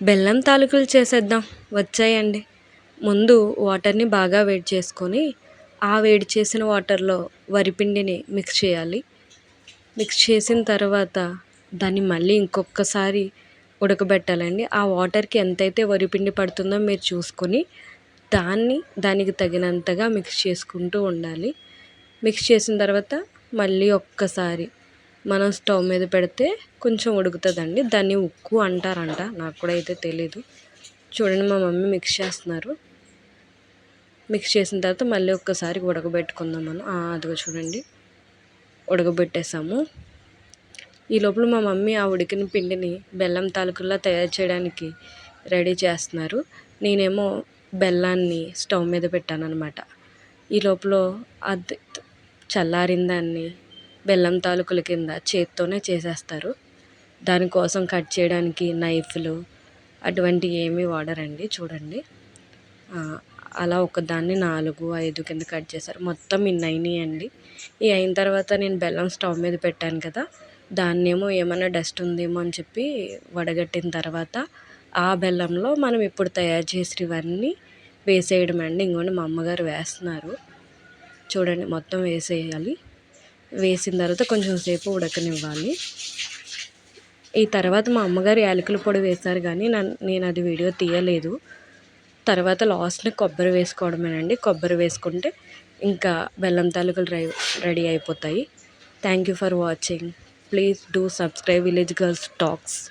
బెల్లం తాలూకులు చేసేద్దాం. వచ్చాయండి. ముందు వాటర్ని బాగా వేడి చేసుకొని ఆ వేడి చేసిన వాటర్లో వరిపిండిని మిక్స్ చేయాలి. మిక్స్ చేసిన తర్వాత దాన్ని మళ్ళీ ఇంకొకసారి ఉడకబెట్టాలండి. ఆ వాటర్కి ఎంతైతే వరిపిండి పడుతుందో మీరు చూసుకొని దాన్ని దానికి తగినంతగా మిక్స్ చేసుకుంటూ ఉండాలి. మిక్స్ చేసిన తర్వాత మళ్ళీ ఒక్కసారి మనం స్టవ్ మీద పెడితే కొంచెం ఉడుకుతుందండి. దాన్ని ఉక్కు అంటారంట. నాకు కూడా అయితే తెలీదు. చూడండి మా మమ్మీ మిక్స్ చేస్తున్నారు. మిక్స్ చేసిన తర్వాత మళ్ళీ ఒక్కసారి ఉడకబెట్టుకుందాం మనం. అదిగో చూడండి. ఉడకబెట్టేసాము. ఈ లోపల మా మమ్మీ ఆ ఉడికిన పిండిని బెల్లం తాలూకుల్లా తయారు చేయడానికి రెడీ చేస్తున్నారు. నేనేమో బెల్లాన్ని స్టవ్ మీద పెట్టాను అనమాట ఈ లోపల అది చల్లారిన దాన్ని బెల్లం తాలూకుల కింద చేత్తోనే చేసేస్తారు. దానికోసం కట్ చేయడానికి నైఫ్లు అటువంటివి ఏమీ వాడరండి చూడండి. అలా ఒకదాన్ని నాలుగు ఐదు కింద కట్ చేశారు. మొత్తం ఇన్ని అండి ఈ అయిన తర్వాత నేను బెల్లం స్టవ్ మీద పెట్టాను కదా దాన్నేమో ఏమైనా డస్ట్ ఉందేమో అని చెప్పి వడగట్టిన తర్వాత ఆ బెల్లంలో మనం ఇప్పుడు తయారు చేసినవన్నీ వేసేయడం అండి ఇంకోండి మా అమ్మగారు వేస్తున్నారు. చూడండి మొత్తం వేసేయాలి. వేసిన తర్వాత కొంచెం సేపు ఉడకనివ్వాలి. ఈ తర్వాత మా అమ్మగారు యాలకుల పొడి వేశారు కానీ నేను అది వీడియో తీయలేదు. తర్వాత లాస్ట్ని కొబ్బరి వేసుకోవడమేనండి. కొబ్బరి వేసుకుంటే ఇంకా బెల్లం తాలూకులు రై రెడీ అయిపోతాయి. Thank you for watching. Please do subscribe village girls talks.